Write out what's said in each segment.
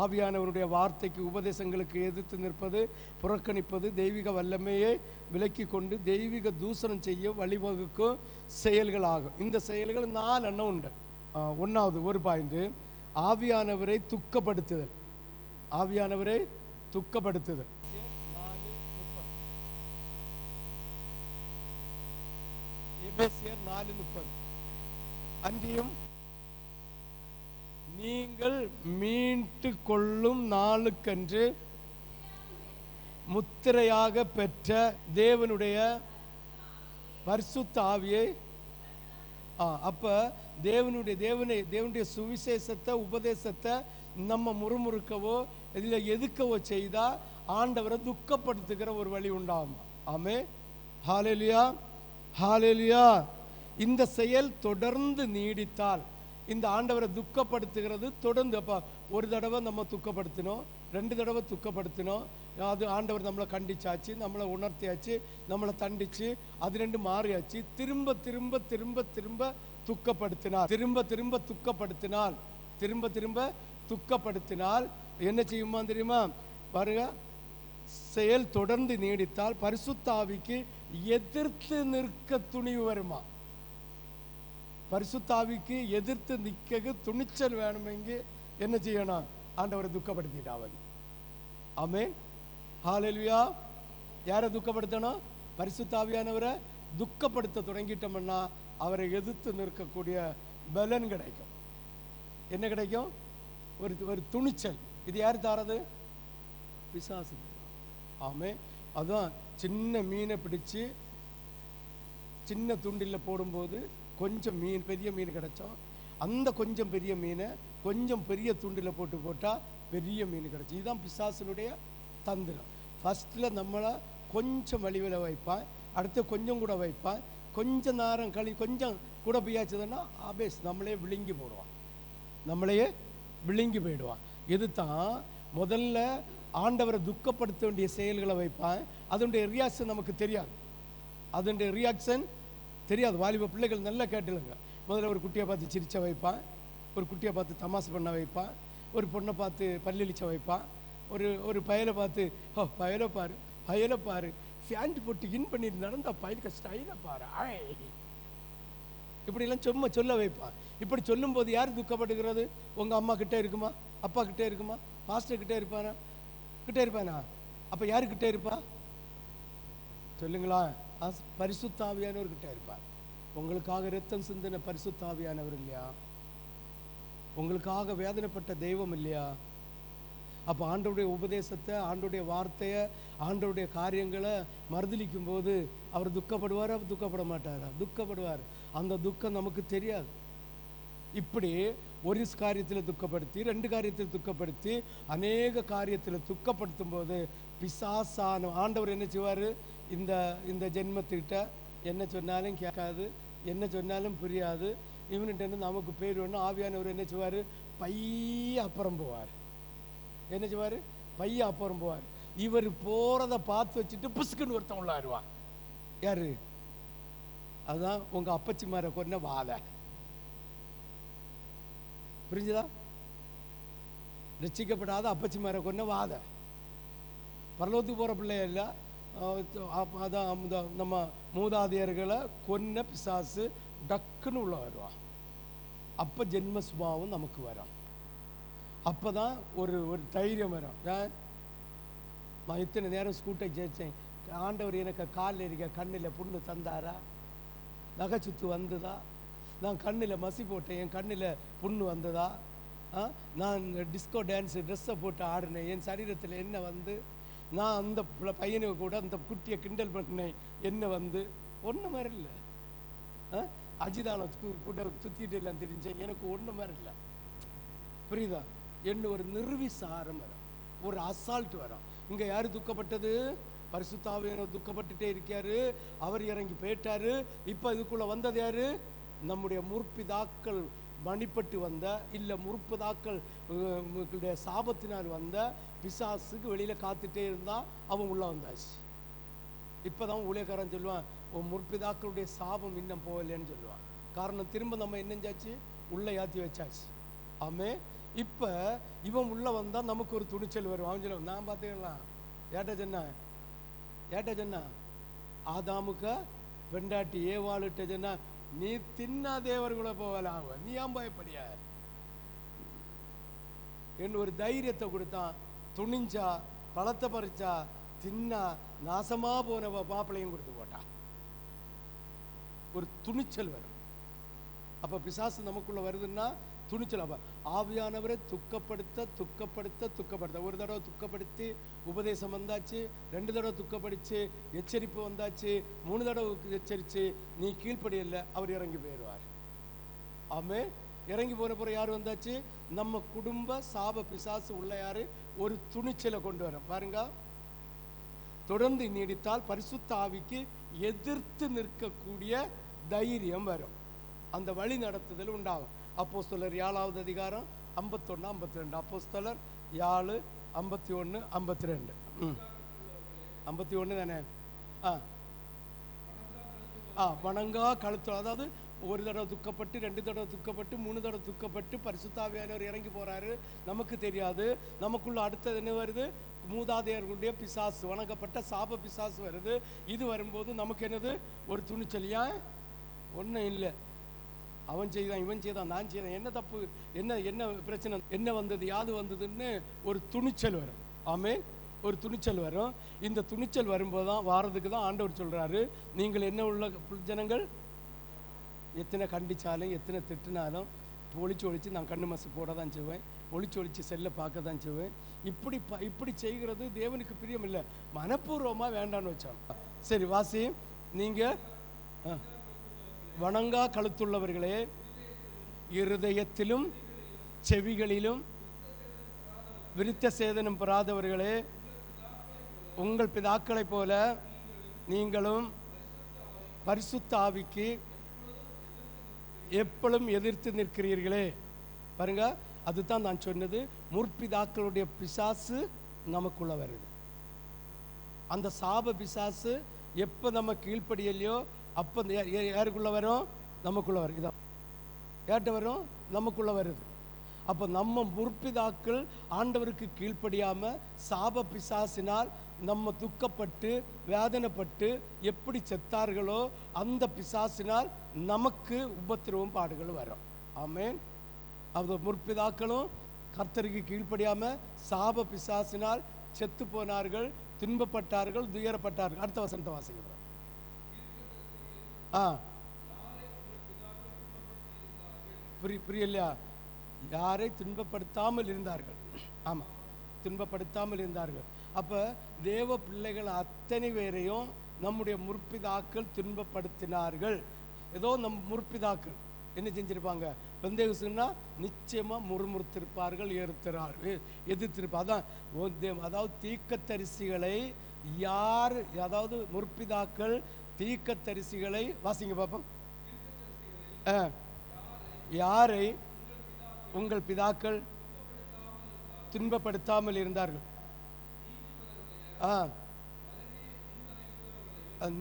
ஆவியானவருடைய வார்த்தைக்கு உபதேசங்களுக்கு எதிர்த்து நிற்பது புறக்கணிப்பது தெய்வீக வல்லமையை விலக்கி கொண்டு தெய்வீக தூசணம் செய்ய வழிவகுக்கும் செயல்கள் ஆகும் இந்த செயல்கள் நாலு எண்ணம் உண்டு. ஒன்றாவது ஒரு பாயிண்ட். ஆவியானவரை துக்கப்படுத்துதல். ஆவியானவரை துக்கப்படுத்துதல். நாலு முப்பது. அன்றியும் நீங்கள் மீட்டு கொள்ளும் நாளுக்கன்று முத்திரையாக பெற்ற தேவனுடைய பரிசுத்த ஆவியை ஆ, தேவனுடைய தேவனை தேவனுடைய சுவிசேஷத்தை உபதேசத்தை நம்ம முறுமுறுக்கவோ இதில் எதுக்கவோ செய்தால் ஆண்டவரை துக்கப்படுத்துகிற ஒரு வழி உண்டாகும். ஆமே ஹாலேலியா ஹாலேலியா இந்த செயல் தொடர்ந்து நீடித்தால் இந்த ஆண்டவரை துக்கப்படுத்துகிறது. தொடர்ந்து அப்போ ஒரு தடவை நம்ம துக்கப்படுத்தினோம் ரெண்டு தடவை துக்கப்படுத்தினோம். அது ஆண்டவர் நம்மளை கண்டிச்சாச்சு நம்மளை உணர்த்தியாச்சு நம்மளை தண்டிச்சு அது ரெண்டு மாறியாச்சு. திரும்ப திரும்ப திரும்ப திரும்ப துக்கப்படுத்தினார். திரும்ப திரும்ப துக்கப்படுத்தினால் திரும்ப திரும்ப துக்கப்படுத்தினால் என்ன செய்யுமா தெரியுமா? பாருங்க செயல் தொடர்ந்து நீடித்தால் பரிசுத்தாவிக்கு எதிர்த்து நிற்க துணிவு வருமா? பரிசுத்தாவிக்கு எதிர்த்து நிற்க துணிச்சல் வேணுமெங்கு என்ன செய்யணும்? ஆண்டவரை துக்கப்படுத்திட்டாவது. ஆமே ஹாலெல்வியா யாரை துக்கப்படுத்தணும்? பரிசுத்தாவியானவரை துக்கப்படுத்த தொடங்கிட்டோம்னா அவரை எதிர்த்து நிற்கக்கூடிய பலன் கிடைக்கும். என்ன கிடைக்கும்? ஒரு ஒரு துணிச்சல். இது யார் தாரது? பிசாசு. ஆமே அதுதான் சின்ன மீனை பிடிச்சு சின்ன துண்டில் போடும்போது கொஞ்சம் மீன் பெரிய மீன் கிடைச்சோம் அந்த கொஞ்சம் பெரிய மீனை கொஞ்சம் பெரிய துண்டில் போட்டு போட்டால் பெரிய மீன் கிடைச்சி. இதுதான் பிசாசனுடைய தந்திரம். ஃபஸ்ட்டில் நம்மளை கொஞ்சம் வழிவில் வைப்பான். அடுத்து கொஞ்சம் கூட வைப்பான். கொஞ்ச நேரம் கழி கொஞ்சம் கூட பியாச்சதுன்னா ஆபேஸ் நம்மளே விழுங்கி போடுவான். நம்மளையே விழுங்கி போயிடுவான். இது தான் முதல்ல ஆண்டவரை துக்கப்படுத்த வேண்டிய செயல்களை வைப்பான். அதனுடைய ரியாக்ஷன் நமக்கு தெரியாது. அதனுடைய ரியாக்ஷன் தெரியாது. வாலிப பிள்ளைகள் நல்லா கேட்டுலுங்க முதல்ல ஒரு குட்டியை பார்த்து சிரிச்ச வைப்பான். ஒரு குட்டியை பார்த்து தமாசு பண்ண வைப்பான். ஒரு பொண்ணை பார்த்து பல்லளிச்ச வைப்பான். ஒரு ஒரு பயலை பார்த்து ஓ பயலை பாரு பயலை பாரு. ஃபேண்ட் போட்டு இன் பண்ணிட்டு நடந்தா பயலுக்கு ஸ்டைலை பாரு. ஐ. இப்படிலாம் சும்மா சொல்ல வைப்பான். இப்படி சொல்லும்போது யார் துக்கப்படுகிறது? உங்கள் அம்மா கிட்டே இருக்குமா? அப்பா கிட்டே இருக்குமா? மாஸ்டர் கிட்டே இருப்பானா கிட்டே இருப்பானா? அப்போ யாருக்கிட்டே இருப்பா? சொல்லுங்களா அஸ் பரிசுத்தாவியானவர் கிட்ட இருப்பார். உங்களுக்காக ரத்தம் சிந்தின பரிசுத்தாவியானவர் இல்லையா? உங்களுக்காக வேதனைப்பட்ட தெய்வம் இல்லையா? அப்போ ஆண்டோடைய உபதேசத்தை ஆண்டோடைய வார்த்தையை ஆண்டவருடைய காரியங்களை மறுதளிக்கும் போது அவர் துக்கப்படுவாரா? துக்கப்பட மாட்டாரா? துக்கப்படுவார். அந்த துக்கம் நமக்கு தெரியாது. இப்படி ஒரு காரியத்தில் துக்கப்படுத்தி ரெண்டு காரியத்தில் துக்கப்படுத்தி அநேக காரியத்தில் துக்கப்படுத்தும் போது பிசாசான ஆண்டவர் என்ன செய்வார்? இந்த இந்த ஜென்மத்துக்கிட்ட என்ன சொன்னாலும் கேட்காது என்ன சொன்னாலும் புரியாது. இவன்கிட்ட இருந்து நமக்கு பேர் வேணும். ஆவியானவர் என்ன செய்வார்? பைய அப்புறம் போவார். என்ன செய்வார்? பைய அப்புறம் போவார். இவர் போகிறத பார்த்து வச்சுட்டு புஸ்குன்னு ஒருத்தன் உள்ளாருவான் யாரு? அதுதான் உங்கள் அப்பச்சி மாரை கொன்ன வாதை புரிஞ்சுதா? ரசிக்கப்படாத அப்பச்சி மாரை கொன்ன வாதை பரலோத்துக்கு போகிற பிள்ளைய இல்லை? அதான் நம்ம மூதாதையர்களை கொன்ன பிசாசு டக்குன்னு உள்ள வருவான் அப்போ ஜென்ம சுபாவம் நமக்கு வரும். அப்போ தான் ஒரு ஒரு தைரியம் வரும். நான் இத்தனை நேரம் ஸ்கூட்டை ஜெயிச்சேன். ஆண்டவர் எனக்கு காலில் இருக்க கண்ணில் புண்ணு தந்தாரா? நகைச்சுத்து வந்ததா? நான் கண்ணில் மசி போட்டேன். என் கண்ணில் புண்ணு வந்ததா? ஆ? நான் டிஸ்கோ டான்ஸு ட்ரெஸ்ஸை போட்டு ஆடினேன். என் சரீரத்தில் என்ன வந்து? நான் அந்த பையனுக்கு கூட அந்த குட்டியை கிண்டல் பண்ணேன். என்ன வந்து? ஒன்றும் மாதிரி இல்லை. அஜிதான கூட சுற்றிட்டு இல்லை தெரிஞ்சேன். எனக்கு ஒன்றும் மாதிரி இல்லை. புரியுதா? என்ன ஒரு நிர்விசாரம் வரும். ஒரு அசால்ட் வரும். இங்கே யார் துக்கப்பட்டது? பரிசுத்தாவியனர் துக்கப்பட்டுட்டே இருக்காரு. அவர் இறங்கி போயிட்டாரு. இப்போ இதுக்குள்ளே வந்தது யாரு? நம்முடைய முற்பிதாக்கள் மணிப்பட்டு வந்த இல்லை முற்பதாக்கள் சாபத்தினால் வந்த பிசாசுக்கு வெளியில காத்துட்டே இருந்தால் அவன் உள்ளே வந்தாச்சு. இப்பதான் ஊழியக்காரன் சொல்லுவான் உன் முற்பிதாக்களுடைய சாபம் இன்னும் போகலைன்னு சொல்லுவான். காரணம் திரும்ப நம்ம என்னஞ்சாச்சு உள்ளே ஏற்றி வச்சாச்சு. ஆமே இப்போ இவன் உள்ளே வந்தால் நமக்கு ஒரு துணிச்சல் வரும். அவன் சொல்லுவான் நான் பார்த்துக்கலாம் ஏட்டா சொன்ன? ஏட்டா சொன்ன? ஆதாமுக்க பெண்டாட்டி ஏவாளுட்ட சொன்னா நீ தின்னா தேவர்களை போகலாம். நீ ஏன் பயப்படியா? என் ஒரு தைரியத்தை கொடுத்தான் துணிஞ்சா பழத்தை பறிச்சா தின்னா நாசமா போன பாப்பிளையும் கொடுத்து போட்டா. ஒரு துணிச்சல் வரும். அப்ப பிசாசு நமக்குள்ள வருதுன்னா துணிச்சல் அப்ப ஆவியானவரை துக்கப்படுத்த துக்கப்படுத்த துக்கப்படுத்த. ஒரு தடவை துக்கப்படுத்தி உபதேசம் வந்தாச்சு ரெண்டு தடவை துக்கப்படுச்சு எச்சரிப்பு வந்தாச்சு மூணு தடவை எச்சரித்து நீ கீழ்ப்படியல அவர் இறங்கி போயிடுவார். ஆமே இறங்கி போகிற பிறகு யார் வந்தாச்சு? நம்ம குடும்ப சாப பிசாசு உள்ள யாரு? ஒரு துணிச்சலை கொண்டு வரோம் பாருங்க. தொடர்ந்து நீடித்தால் பரிசுத்த ஆவிக்கு எதிர்த்து நிற்கக்கூடிய தைரியம் வரும். அந்த வழி நடத்துதல் உண்டாகும். அப்போஸ்தலர் ஏழாவது அதிகாரம் ஐம்பத்தொன்று ஐம்பத்தி ரெண்டு அப்போஸ்தலர் ஏழு ஐம்பத்தி ஒன்று ஐம்பத்தி ரெண்டு ஐம்பத்தி ஒன்று தானே? ஆ. ஆ வணங்கா கழுத்து. அதாவது ஒரு தடவை துக்கப்பட்டு ரெண்டு தடவை துக்கப்பட்டு மூணு தடவை துக்கப்பட்டு பரிசுத்தாவியானவர் இறங்கி போறாரு. நமக்கு தெரியாது. நமக்குள்ள அடுத்தது என்ன வருது? மூதாதையர்களுடைய பிசாசு வணங்கப்பட்ட சாப பிசாசு வருது. இது வரும்போது நமக்கு என்னது? ஒரு துணிச்சல். ஏன்? ஒன்றும் இல்லை. அவன் செய்தான் இவன் செய்தான் நான் செய்தான். என்ன தப்பு? என்ன என்ன பிரச்சனை? என்ன வந்தது? யாது வந்ததுன்னு ஒரு துணிச்சல் வரும். ஆமே ஒரு துணிச்சல் வரும். இந்த துணிச்சல் வரும்போது தான் வாரதுக்கு தான் ஆண்டவர் சொல்றாரு நீங்கள் என்ன உள்ள ஜனங்கள்? எத்தனை கண்டிச்சாலும் எத்தனை திட்டினாலும் ஒழிச்சு ஒழிச்சு நான் கண்ணு மசு போட தான் செய்வேன். ஒழிச்சு ஒழிச்சு செல்லை பார்க்க தான் செய்வேன். இப்படி ப இப்படி செய்கிறது தேவனுக்கு பிரியம் இல்லை மனப்பூர்வமாக வேண்டான்னு வச்சான். சரி வாசி நீங்கள் ஆ. வணங்கா கழுத்துள்ளவர்களே இருதயத்திலும் செவிகளிலும் விருத்த சேதனம் பெறாதவர்களே உங்கள் பிதாக்களைப் போல நீங்களும் பரிசுத்த ஆவிக்கு எப்பளும் எதிர்த்து நிற்கிறீர்களே. பாருங்க அதுதான் நான் சொன்னது. முற்பிதாக்களுடைய பிசாசு நமக்குள்ள வருது. அந்த சாப பிசாசு எப்போ நம்ம கீழ்ப்படியலையோ அப்போ இந்த யாருக்குள்ள வரும்? நமக்குள்ள வரும். இதான். ஏட்ட வரும்? நமக்குள்ள வருது. அப்போ நம்ம முற்பிதாக்கள் ஆண்டவருக்கு கீழ்ப்படியாமல் சாப பிசாசினால் நம்ம துக்கப்பட்டு வேதனைப்பட்டு எப்படி செத்தார்களோ அந்த பிசாசினால் நமக்கு உபத்திரவும் பாடுகள் வரும். ஆமேன். அந்த முற்பிதாக்களும் கர்த்தருக்கு கீழ்ப்படியாமல் சாப பிசாசினால் செத்து போனார்கள் துன்பப்பட்டார்கள் துயரப்பட்டார்கள். அடுத்த வசனத்தை வாசிக்கிறோம் ஆ. புரி புரியலையா? யாரை துன்பப்படுத்தாமல் இருந்தார்கள்? ஆமா. துன்பப்படுத்தாமல் இருந்தார்கள். அப்போ தேவ பிள்ளைகள் அத்தனை பேரையும் நம்முடைய முற்பிதாக்கள் துன்பப்படுத்தினார்கள். ஏதோ நம் முற்பிதாக்கள் என்ன செஞ்சிருப்பாங்க? பெந்தேகுசுன்னா நிச்சயமாக முறுமுறுத்திருப்பார்கள் ஏறுத்திறார்கள் எதிர்த்திருப்பா அதான் ஓ அதாவது தீக்கத்தரிசிகளை யார் அதாவது முற்பிதாக்கள் தீக்கத்தரிசிகளை வாசிங்க பார்ப்போம் ஆ. யாரை உங்கள் பிதாக்கள் துன்பப்படுத்தாமல் இருந்தார்கள்? ஆ.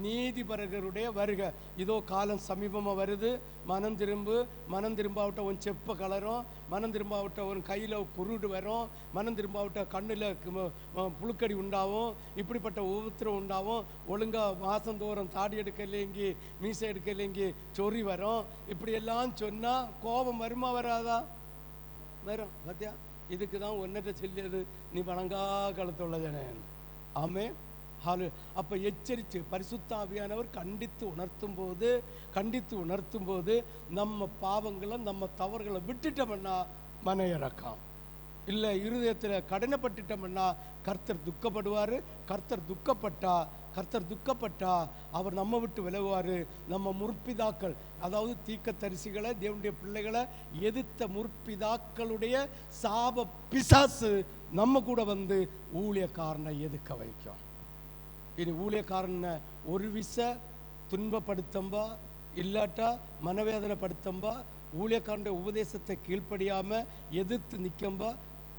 நீதிபரகருடைய வருக. இதோ காலம் சமீபமாக வருது. மனம் திரும்பு மனம் திரும்பாவிட்ட உன் செப்பை கலரும் மனம் திரும்பாவிட்ட உன் கையில் குருடு வரும் மனம் திரும்பாவிட்ட கண்ணில் புழுக்கடி உண்டாகும் இப்படிப்பட்ட உபத்திரம் உண்டாகும் ஒழுங்காக மாதந்தோறும் தாடி எடுக்கலைங்கி மீசை எடுக்கலைங்கி சொறி வரும். இப்படியெல்லாம் சொன்னால் கோபம் வருமா வராதா? வரும். பார்த்தியா இதுக்கு தான் ஒன்றை சொல்லியது. நீ வணங்கா காலத்துள்ள ஜனன் ஆமே ஹாலு அப்போ எச்சரித்து பரிசுத்தாவியானவர் கண்டித்து உணர்த்தும் போது கண்டித்து உணர்த்தும் போது நம்ம பாவங்களை நம்ம தவறுகளை விட்டுட்டோம்னா மன இல்லை இருதயத்தில் கடினப்பட்டுட்டோம்னா கர்த்தர் துக்கப்படுவார் கர்த்தர் துக்கப்பட்டா கர்த்தர் துக்கப்பட்டா அவர் நம்ம விட்டு விலகுவார். நம்ம முற்பிதாக்கள் அதாவது தீக்கத்தரிசிகளை தேவனுடைய பிள்ளைகளை எதிர்த்த முற்பிதாக்களுடைய சாப பிசாசு நம்ம கூட வந்து ஊழியக்காரனை எதுக்க வைக்கும்? இனி ஊழியக்காரனை ஒரு விச துன்பப்படுத்தம்பா இல்லாட்டா மனவேதனைப்படுத்தம்பா ஊழியக்காரனுடைய உபதேசத்தை கீழ்ப்படியாமல் எதிர்த்து நிற்கம்பா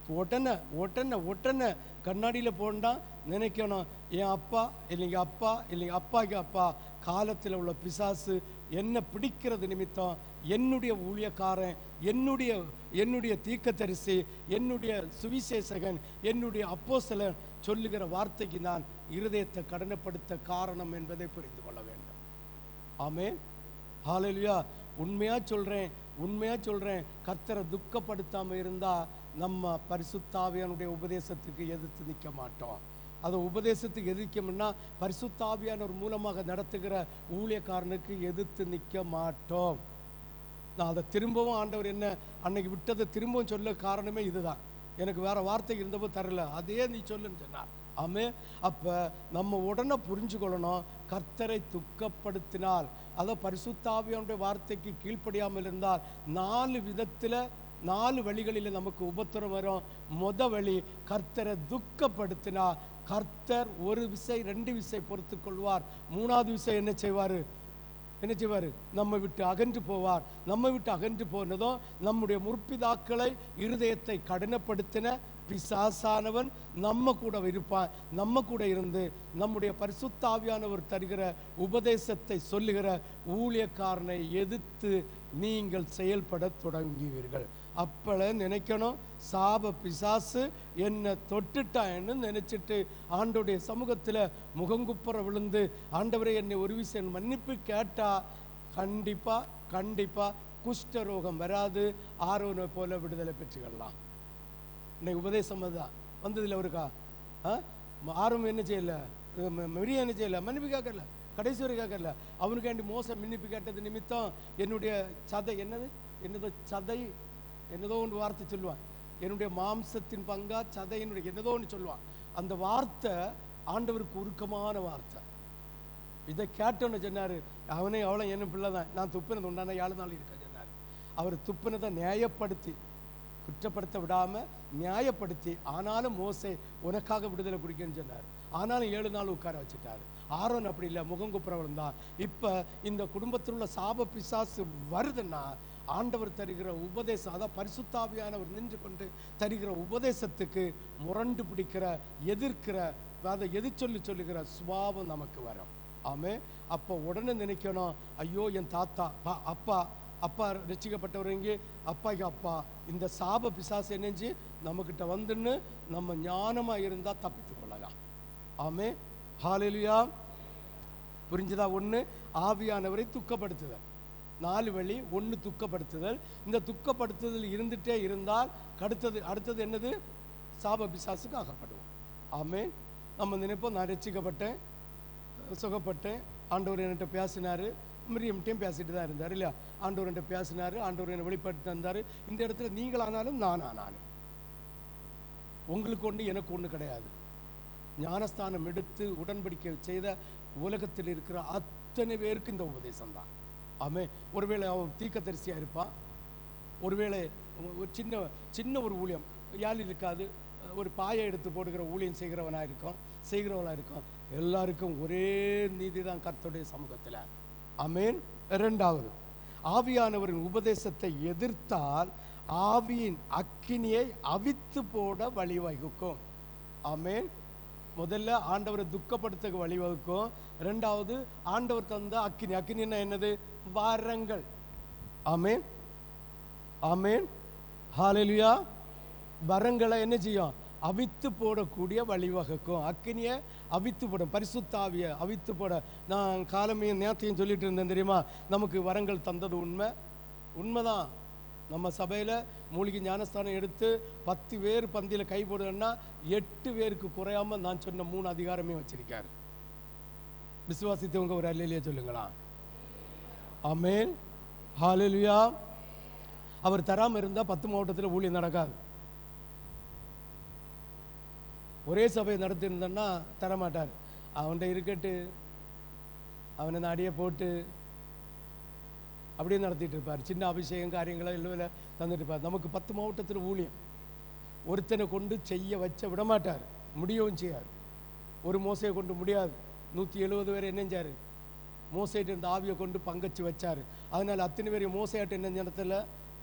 உடனே உடனே உடனே கண்ணாடியில் போண்டா நினைக்கணும். என் அப்பா இல்லைங்க அப்பா இல்லைங்க அப்பாக்கு அப்பா காலத்தில் உள்ள பிசாசு என்ன பிடிக்கிறது நிமித்தம் என்னுடைய ஊழியக்காரன் என்னுடைய என்னுடைய தீக்கத்தரிசி என்னுடைய சுவிசேஷகன் என்னுடைய அப்போஸ்தலன் சொல்லுகிற வார்த்தைக்கு நான் இருதயத்தை கடனப்படுத்த காரணம் என்பதை புரிந்து கொள்ள வேண்டும். ஆமே ஹாலலியா உண்மையா சொல்றேன் உண்மையா சொல்றேன். கர்த்தரை துக்கப்படுத்தாம இருந்தா நம்ம பரிசுத்தாவியானுடைய உபதேசத்துக்கு எதிர்த்து நிற்க மாட்டோம். அதை உபதேசத்துக்கு எதிர்க்கணும்னா பரிசுத்தாவியானவர் மூலமாக நடத்துகிற ஊழியக்காரனுக்கு எதிர்த்து நிற்க மாட்டோம். நான் அதை திரும்பவும் ஆண்டவர் என்ன அன்னைக்கு விட்டதை திரும்பவும் சொல்ல காரணமே இதுதான். எனக்கு வேறு வார்த்தை இருந்தப்போ தரல. அதே நீ சொல்லுன்னு சொன்னார். ஆமே அப்போ நம்ம உடனே புரிஞ்சுக்கொள்ளணும். கர்த்தரை துக்கப்படுத்தினால் அதை பரிசுத்தாவியனுடைய வார்த்தைக்கு கீழ்ப்படியாமல் இருந்தால் நாலு விதத்தில் நாலு வழிகளில் நமக்கு உபத்திரம் வரும். மொத வழி கர்த்தரை துக்கப்படுத்தினா கர்த்தர் ஒரு விசை ரெண்டு விசை பொறுத்து கொள்வார். மூணாவது விசை என்ன செய்வார்? என்ன செய்வார்? நம்ம விட்டு அகன்று போவார். நம்ம விட்டு அகன்று போனதும் நம்முடைய முற்பிதாக்களை இருதயத்தை கடினப்படுத்தின பிசாசானவன் நம்ம கூட இருப்பான். நம்ம கூட இருந்து நம்முடைய பரிசுத்தாவியானவர் தருகிற உபதேசத்தை சொல்லுகிற ஊழியக்காரனை எதிர்த்து நீங்கள் செயல்பட தொடங்குவீர்கள். அப்பள நினைக்கணும். சாப பிசாசு என்னை தொட்டுட்டான்னு நினச்சிட்டு ஆண்டோடைய சமூகத்தில் முகங்குப்புற விழுந்து ஆண்டவரை என்னை ஒரு விஷயம் மன்னிப்பு கேட்டால் கண்டிப்பாக கண்டிப்பாக குஷ்டரோகம் வராது. ஆரோனை போல விடுதலை பெற்றுக்கலாம் இன்னைக்கு உபதேசம் அதுதான். வந்ததில்ல அவருக்கா ஆ? ஆர்வம் என்ன செய்யல? மெரியா என்ன செய்யல? மன்னிப்பு கேட்கல கடைசி வரை கேட்கல அவனுக்காண்டி மோசம் மன்னிப்பு கேட்டது நிமித்தம் என்னுடைய சதை என்னது? என்னதோ? சதை என்னதோ ஒன்று வார்த்தை சொல்லுவான். என்னுடைய மாம்சத்தின் பங்கா சதையினுடைய என்னதோ ஒன்று சொல்லுவான். அந்த வார்த்தை ஆண்டவருக்கு உருக்கமான வார்த்தை. இதை கேட்டோன்னு சொன்னார் அவனே அவளை என்ன பிள்ளை தான் நான் துப்பினது உண்டான ஏழு நாள் இருக்க? சொன்னார். அவர் துப்பினதை நியாயப்படுத்தி குற்றப்படுத்த விடாம நியாயப்படுத்தி ஆனாலும் மோசை உனக்காக விடுதலை குடிக்கன்னு சொன்னார். ஆனாலும் ஏழு நாள் உட்கார வச்சுட்டாரு. ஆரோன் அப்படி இல்லை முகங்குப்புற தான். இப்போ இந்த குடும்பத்தில் உள்ள சாப பிசாசு வருதுன்னா ஆண்டவர் தருகிற உபதேசம் அதான் பரிசுத்தாவியானவர் நின்று கொண்டு தருகிற உபதேசத்துக்கு முரண்டு பிடிக்கிற எதிர்க்கிற அதை எதிர் சொல்லி சொல்லுகிற சுபாவம் நமக்கு வரும். ஆமே அப்போ உடனே நினைக்கணும் ஐயோ என் தாத்தா பா அப்பா அப்பா ரசிக்கப்பட்டவர் அப்பா அப்பா. இந்த சாப பிசாசு என்னஞ்சு நம்மக்கிட்ட வந்துன்னு நம்ம ஞானமா இருந்தா தப்பித்து கொள்ளலாம். ஆமே ஹாலிலியா புரிஞ்சுதா ஒன்று ஆவியானவரை துக்கப்படுத்துதல். நாலு வழி ஒன்று துக்கப்படுத்துதல். இந்த துக்கப்படுத்துதல் இருந்துட்டே இருந்தால் அடுத்தது அடுத்தது என்னது? சாப பிசாசுக்கு ஆகப்படுவோம். ஆமே நம்ம நினைப்போம் நான் ரசிக்கப்பட்டேன் சுகப்பட்டேன். ஆண்டவர் என்கிட்ட பேசினாரு. மிரியம்கிட்டையும் பேசிட்டு தான் இருந்தார் இல்லையா? ஆண்டவர் என்கிட்ட பேசினாரு ஆண்டவர் என்னை வெளிப்படுத்தி தந்தார். இந்த இடத்துல நீங்களானாலும் நான் ஆனாலும் உங்களுக்கு ஒன்று எனக்கு ஒன்று கிடையாது. ஞானஸ்தானம் எடுத்து உடன்படிக்கை செய்த உலகத்தில் இருக்கிற அத்தனை பேருக்கு இந்த உபதேசம் தான் ஆமே ஒருவேளை அவன் தீக்கத்தரிசியாக இருப்பான் ஒருவேளை ஒரு சின்ன சின்ன ஒரு ஊழியம். யாழ் இருக்காது? ஒரு பாயை எடுத்து போடுகிற ஊழியம் செய்கிறவனாக இருக்கும் செய்கிறவனாக இருக்கும். எல்லாருக்கும் ஒரே நீதி தான் கர்த்தருடைய சமூகத்தில். அமேன் இரண்டாவது ஆவியானவரின் உபதேசத்தை எதிர்த்தால் ஆவியின் அக்கினியை அவித்து போட வழிவகுக்கும். ஆமேன். முதல்ல ஆண்டவரை துக்கப்படுத்த வழிவகுக்கும். ரெண்டாவது ஆண்டவர் தந்த அக்கினி. அக்கினின்னா என்னது? வரங்கள். ஆமேன். ஆமேன். ஹாலலியா வரங்களை என்ன செய்யும்? அவித்து போடக்கூடிய வழிவகுக்கும். அக்கினியை அவித்து போடும். பரிசுத்தாவிய அவித்து போட. நான் காலமையும் நேரத்தையும் சொல்லிட்டு இருந்தேன் தெரியுமா? நமக்கு வரங்கள் தந்தது உண்மை. உண்மைதான். நம்ம சபையில் மூலிகை ஞானஸ்தானம் எடுத்து பத்து பேர் பந்தியில் கை போடுறேன்னா எட்டு பேருக்கு குறையாம நான் சொன்ன மூணு அதிகாரமே வச்சிருக்காரு. விசுவாசித்தவங்க ஒரு அல்லையிலேயே சொல்லுங்களா அமேன் ஹalleluya. அவர் தராமல் இருந்தால் பத்து மாவட்டத்தில் ஊழியம் நடக்காது. ஒரே சபையை நடத்தியிருந்தேன்னா தரமாட்டார். அவன்கிட்ட இருக்கட்டு அவனை இந்த அடியை போட்டு அப்படியே நடத்திட்டு இருப்பார். சின்ன அபிஷேகம் காரியங்களை இல்லை தந்துட்டு இருப்பார். நமக்கு பத்து மாவட்டத்தில் ஊழியம். ஒருத்தனை கொண்டு செய்ய வச்ச விட மாட்டார் முடியவும் செய்யார் ஒரு மோசையை கொண்டு முடியாது. நூற்றி எழுபது பேர் என்னஞ்சாரு. மோசைட்டு இருந்த ஆவியை கொண்டு பங்கச்சு வச்சார். அதனால் அத்தனை பேர் மோசையாட்டு என்ன நடத்தல?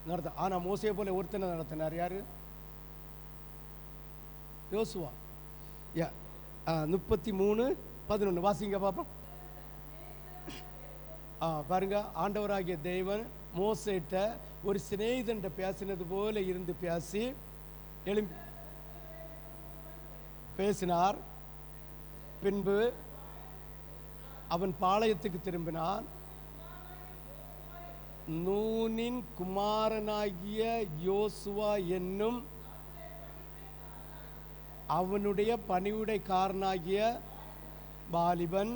நடத்த. ஆனால் மோசையை போல ஒருத்தனை நடத்தினார். யார்? யோசுவா. யா முப்பத்தி மூணு பதினொன்று வாசிங்க பார்ப்போம் ஆ பாருங்க. ஆண்டவராகிய தெய்வன் மோசிட்ட ஒரு சிநேகிதன்ட்ட பேசினது போல இருந்து பேசி எழும்பி பேசினார். பின்பு அவன் பாளையத்துக்கு திரும்பினான். நூனின் குமாரனாகிய யோசுவா என்னும் அவனுடைய பணிவுடைக்காரனாகிய வாலிபன்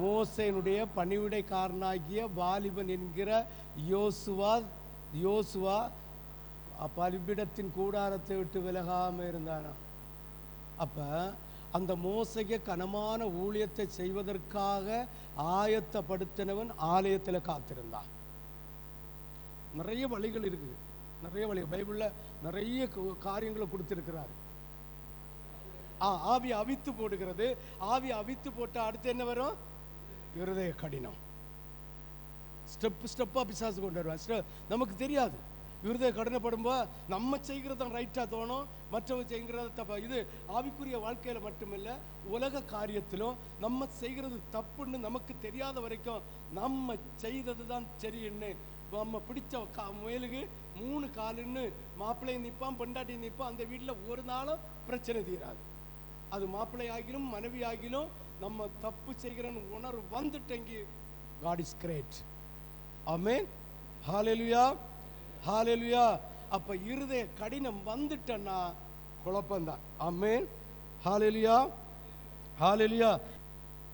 மோசேனுடைய பணிவிடைக்காரனாகிய வாலிபன் என்கிற யோசுவா யோசுவா பலிபிடத்தின் கூடாரத்தை விட்டு விலகாமல் இருந்தானா? அப்போ அந்த மோசைய கனமான ஊழியத்தை செய்வதற்காக ஆயத்தப்படுத்தினவன் ஆலயத்தில் காத்திருந்தான். நிறைய வழிகள் இருக்குது நிறைய வழி. பைபிள்ல நிறைய காரியங்களை கொடுத்துருக்கிறார். ஆ ஆவி அவித்து போடுகிறது. ஆவி அவித்து போட்டால் அடுத்து என்ன வரும்? இருதய கடினம். ஸ்டெப் ஸ்டெப்பாக பிசாசு கொண்டு வருவான் நமக்கு தெரியாது. இருதய கடனப்படும்போது நம்ம செய்கிறது ரைட்டாக தோணும். மற்றவங்க செய்கிறது தப்பா இது ஆவிக்குரிய வாழ்க்கையில் மட்டுமில்லை உலக காரியத்திலும் நம்ம செய்கிறது தப்புன்னு நமக்கு தெரியாத வரைக்கும் நம்ம செய்தது தான் சரின்னு. நம்ம பிடிச்ச கா முயலுக்கு மூணு காலுன்னு மாப்பிள்ளையும் நிற்பான் பெண்டாட்டியை நிற்பான் அந்த வீட்டில் ஒரு நாளும் பிரச்சனை தீராது. அது மாப்பிள்ளை ஆகிலும் மனைவி ஆகிலும் நம்ம தப்பு செய்கிறோன்னு உணர்வு வந்துட்டங்கி காட் இஸ் கிரேட் ஆமே ஹாலெலுயா ஹாலெலுயா அப்போ இருதய கடினம் வந்துட்டன்னா குழப்பந்தான் அம்மேன் ஹாலெலியா ஹாலெலியா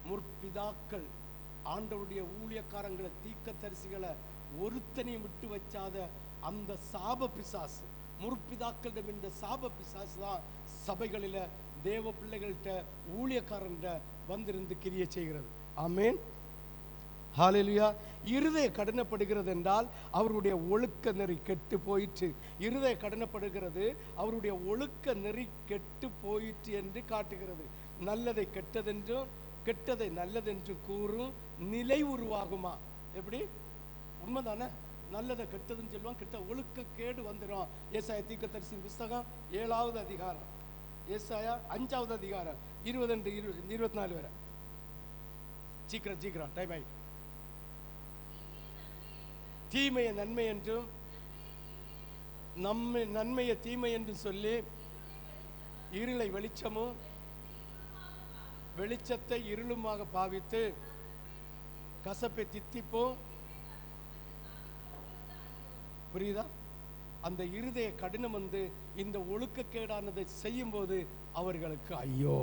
முற்பிதாக்கள் ஆண்டவருடைய ஊழியக்காரங்களை தீக்கத்தரிசிகளை ஒருத்தனையும் விட்டு வச்சாத அந்த சாப பிசாசு முற்பிதாக்களிடம் இந்த சாப பிசாசு தான் சபைகளில் தேவ பிள்ளைகள்கிட்ட ஊழியக்காரன்கிட்ட வந்திருந்து கிரிய செய்கிறது. ஆமென் ஹாலிலியா இருதய கடனப்படுகிறது என்றால் அவருடைய ஒழுக்க நெறி கெட்டு போயிற்று. இருதய கடனப்படுகிறது அவருடைய ஒழுக்க நெறி கெட்டு போயிற்று என்று காட்டுகிறது. நல்லதை கெட்டதென்றும் கெட்டதை நல்லதென்று கூறும் நிலை உருவாகுமா? எப்படி? உண்மைதானே? நல்லதை கெட்டதுன்னு சொல்லுவான் கெட்ட ஒழுக்க கேடு வந்துடும் ஏசாய தீக்கத்தரிசி புஸ்தகம் ஏழாவது அதிகாரம். ஏசாயா அஞ்சாவது அதிகாரம் இருபது ரெண்டு இரு இருபத்தி நாலு வரை. சீக்கிரம் சீக்கிரம் டைம் ஆகிட்டு தீமையை நன்மை என்றும் நம்மை நன்மையை தீமை என்று சொல்லி இருளை வெளிச்சமும் வெளிச்சத்தை இருளுமாக பாவித்து கசப்பை தித்திப்போம். புரியுதா? அந்த இருதய கடினம் வந்து இந்த ஒழுக்கக்கேடானதை செய்யும்போது அவர்களுக்கு ஐயோ.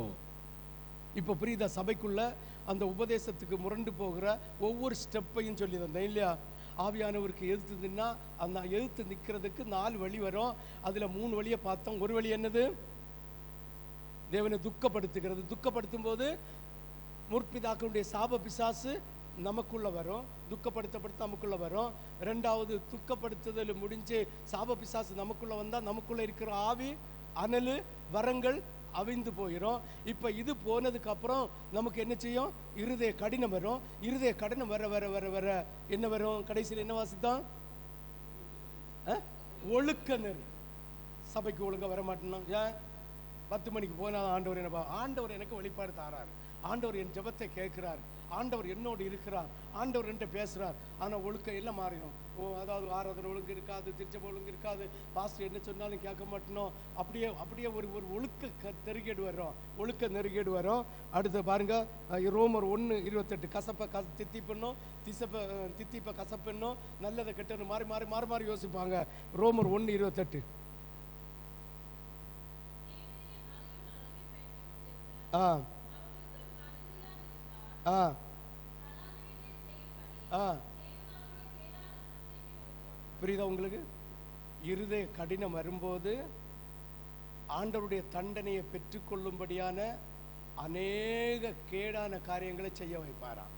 இப்போ புரியுதா? சபைக்குள்ள அந்த உபதேசத்துக்கு முரண்டு போகிற ஒவ்வொரு ஸ்டெப்பையும் சொல்லி தந்தேன் இல்லையா? ஆவியானவருக்கு எதிர்த்து நின்னா அந்த எதிர்த்து நிற்கிறதுக்கு நாலு வழி வரும். அதில் மூணு வழியை பார்த்தோம். ஒரு வழி என்னது? தேவனை துக்கப்படுத்துகிறது. துக்கப்படுத்தும் போது முற்பிதாக்களுடைய சாப பிசாசு நமக்குள்ள வரும். துக்கப்படுத்தப்படுத்த நமக்குள்ள வரும். ரெண்டாவது துக்கப்படுத்துதல் முடிஞ்சு சாப பிசாசு நமக்குள்ள வந்தால் நமக்குள்ள இருக்கிற ஆவி அனல் வரங்கள் அவிந்து போயிடும் இப்போ இது போனதுக்கப்புறம் நமக்கு என்ன செய்யும்? இருதய கடினம் வரும். இருதய கடினம் வர வர வர வர என்ன வரும்? கடைசியில் என்ன வாசித்தான் ஒழுக்க நெறி. சபைக்கு ஒழுங்காக வர மாட்டேன்னா ஏன்? பத்து மணிக்கு போனால் ஆண்டவர் என்ன ஆண்டவர் எனக்கு வெளிப்பாடு தாரார். ஆண்டவர் என் ஜெபத்தை கேட்கிறார். ஆண்டவர் என்னோடு இருக்கிறார். ஆண்டவர் என்கிட்ட பேசுகிறார் ஆனால் ஒழுக்கம் எல்லாம் மாறிடும். ஓ அதாவது ஆராதனை ஒழுங்கு இருக்காது திருச்சபை ஒழுங்கு இருக்காது. பாஸ்டர் என்ன சொன்னாலும் கேட்க மாட்டோம். அப்படியே அப்படியே ஒரு ஒரு ஒழுக்க க நெருக்கேடு வரும் ஒழுக்க நெருக்கேடு வரும் அடுத்து பாருங்க ரோமர் ஒன்று இருபத்தெட்டு. கசப்பை கச தித்தி பண்ணும். திசப்பை தித்திப்பை கசப்பண்ணும் நல்லதை கெட்டணும் மாறி மாறி மாறி மாறி யோசிப்பாங்க. ரோமர் ஒன்று இருபத்தெட்டு. ஆ. ஆ. ஆ. புரியுதா உங்களுக்கு? இருதய கடினம் வரும்போது ஆண்டவருடைய தண்டனையை பெற்றுக்கொள்ளும்படியான அநேக கேடான காரியங்களை செய்ய வைப்பாராம்.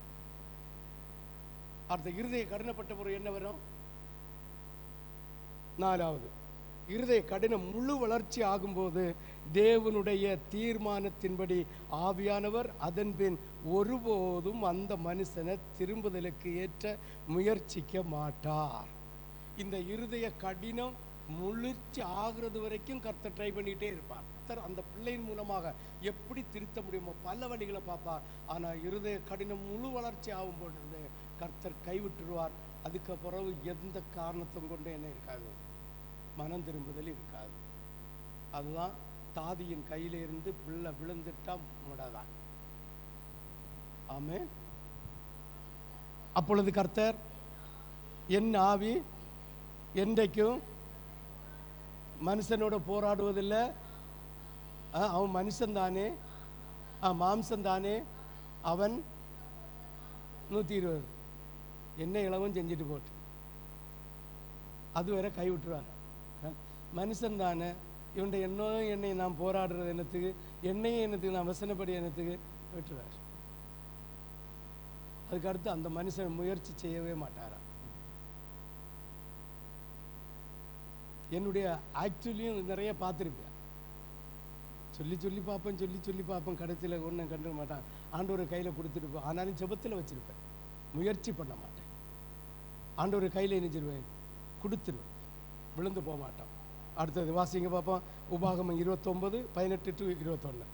அடுத்த இருதய கடினப்பட்ட பிறகு என்ன வரும்? நாலாவது. இருதய கடினம் முழு வளர்ச்சி ஆகும்போது தேவனுடைய தீர்மானத்தின்படி ஆவியானவர் அதன்பின் ஒருபோதும் அந்த மனுஷனை திரும்புதலுக்கு ஏற்ற முயற்சிக்க மாட்டார். இந்த இருதய கடினம் முழிச்சு ஆகுறது வரைக்கும் கர்த்தர் ட்ரை பண்ணிகிட்டே இருப்பார். கர்த்தர் அந்த பிள்ளையின் மூலமாக எப்படி திருத்த முடியுமோ பல வழிகளை பார்ப்பார். ஆனால் இருதய கடினம் முழு வளர்ச்சி ஆகும் பொழுது கர்த்தர் கைவிட்டுருவார். அதுக்கு பிறகு எந்த காரணத்தும் கொண்டு என்ன இருக்காது? மனம் திரும்புதல் இருக்காது. அதுதான் தாதியின் கையில இருந்து பிள்ளை விழுந்துட்டா முடதான். ஆமே அப்பொழுது கர்த்தர் என் ஆவி என்றைக்கும் மனுஷனோட போராடுவதில்லை. அவன் மனுஷன் தானே. ஆ தானே. அவன் நூற்றி இருபது. என்ன இளவும் செஞ்சுட்டு போட்டு. அது வேற கை விட்டுருவாங்க. மனுஷன் தானே. இவன்ட என்னையும் என்னை நான் போராடுறது என்னத்துக்கு என்னையும் என்னத்துக்கு நான் வசனப்படி என்னத்துக்கு விட்டுறார். அதுக்கு அடுத்து அந்த மனுஷன் முயற்சி செய்யவே மாட்டாரா என்னுடைய ஆக்சுவலியும் நிறைய பார்த்துருப்பேன். சொல்லி சொல்லி பார்ப்பேன் சொல்லி சொல்லி பார்ப்பேன் கடைசியில் ஒன்றும் கண்டுக்க மாட்டான். ஆண்டவர் கையில் கொடுத்துருப்பேன் ஆனாலும் ஜெபத்தில் வச்சிருப்பேன். முயற்சி பண்ண மாட்டேன். ஆண்டவர் கையில் நினைச்சிருவேன் கொடுத்துருவேன். விழுந்து போக மாட்டான் அடுத்தது வாசிங்க பார்ப்போம்? உபாகமம் இருபத்தொம்பது பதினெட்டு டு இருபத்தொன்று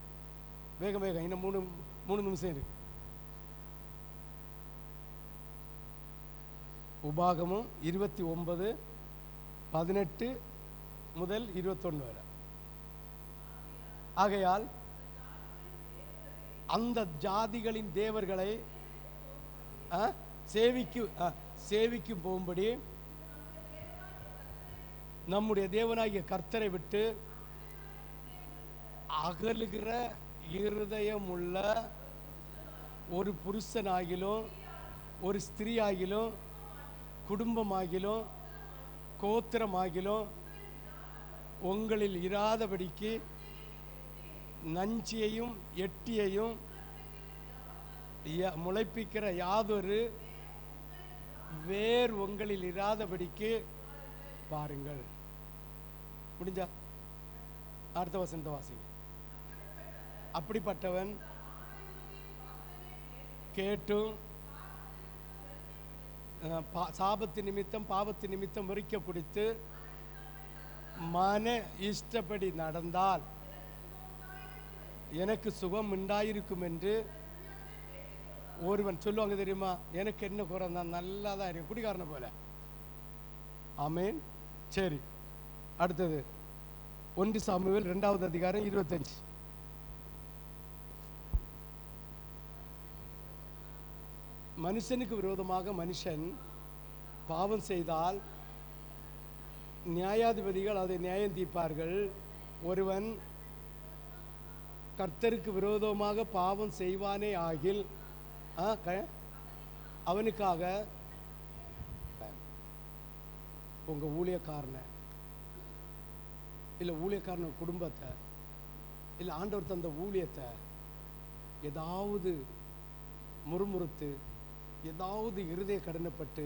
வேகம் வேகம். இன்னும் மூணு மூணு நிமிஷம் இருக்கு உபாகமும் இருபத்தி ஒன்பது பதினெட்டு முதல் இருபத்தொன்று வரை. ஆகையால் அந்த ஜாதிகளின் தேவர்களை சேவிக்கு சேவிக்கும் போகும்படி நம்முடைய தேவனாகிய கர்த்தரை விட்டு அகலுகிற இருதயமுள்ள ஒரு புருஷனாகிலும் ஒரு ஸ்திரீயாகிலும் குடும்பமாகிலும் கோத்திரமாகிலும் உங்களில் இராதபடிக்கு நஞ்சியையும் எட்டியையும் ய- முளைப்பிக்கிற யாதொரு வேர் உங்களில் இராதபடிக்கு பாருங்கள். முடிஞ்சா அடுத்த வசனத்தை வாசிங்க. அப்படிப்பட்டவன் கேட்டும் பா- சாபத்து நிமித்தம் பாவத்து நிமித்தம் வெறிக்க குடித்து மன இஷ்டப்படி நடந்தால் எனக்கு சுகம் உண்டாயிருக்கும் என்று ஒருவன் சொல்லுவாங்க தெரியுமா? எனக்கு என்ன குறை? நான் நல்லா தான் இருக்கேன். குடிகாரனை போல. ஆமேன். சரி. அடுத்தது ஒன்று சாமுவேல் ரெண்டாவது அதிகாரம் இருபத்தஞ்சு. மனுஷனுக்கு விரோதமாக மனுஷன் பாவம் செய்தால் நியாயாதிபதிகள் அதை நியாயம் தீர்ப்பார்கள். ஒருவன் கர்த்தருக்கு விரோதமாக பாவம் செய்வானே ஆகில் க- அவனுக்காக உங்க ஊழியக்காரனை இல்லை ஊழியக்காரன குடும்பத்தை இல்லை ஆண்டவர் தந்த ஊழியத்தை ஏதாவது முறுமுறுத்து ஏதாவது இருதய கடனப்பட்டு